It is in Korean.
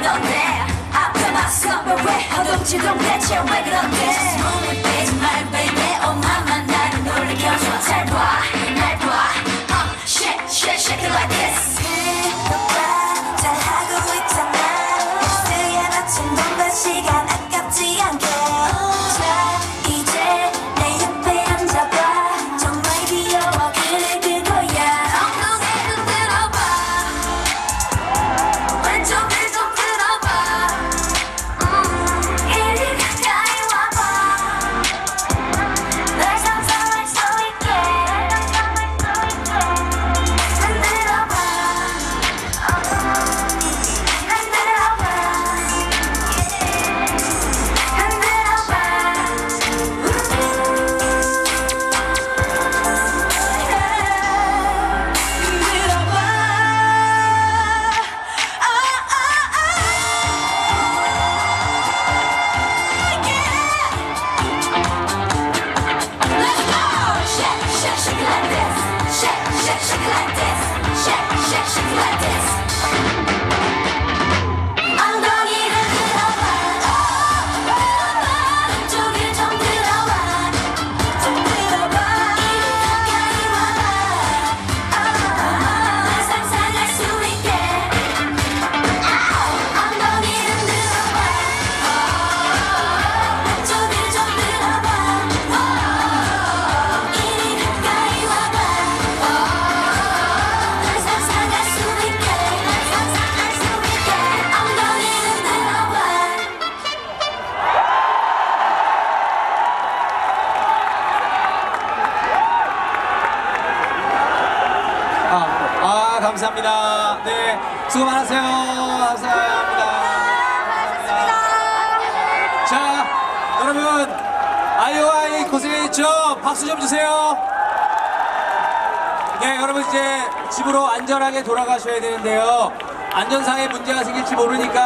그런데 앞에만 선배 왜 허둥지둥 대체 왜 그런데 Just move it bitch 아 감사합니다. 네, 수고 많으세요. 감사합니다. 감사합니다. 자, 여러분, 아이오아이 고생했죠? 박수 좀 주세요. 네, 여러분 이제 집으로 안전하게 돌아가셔야 되는데요. 안전상의 문제가 생길지 모르니까.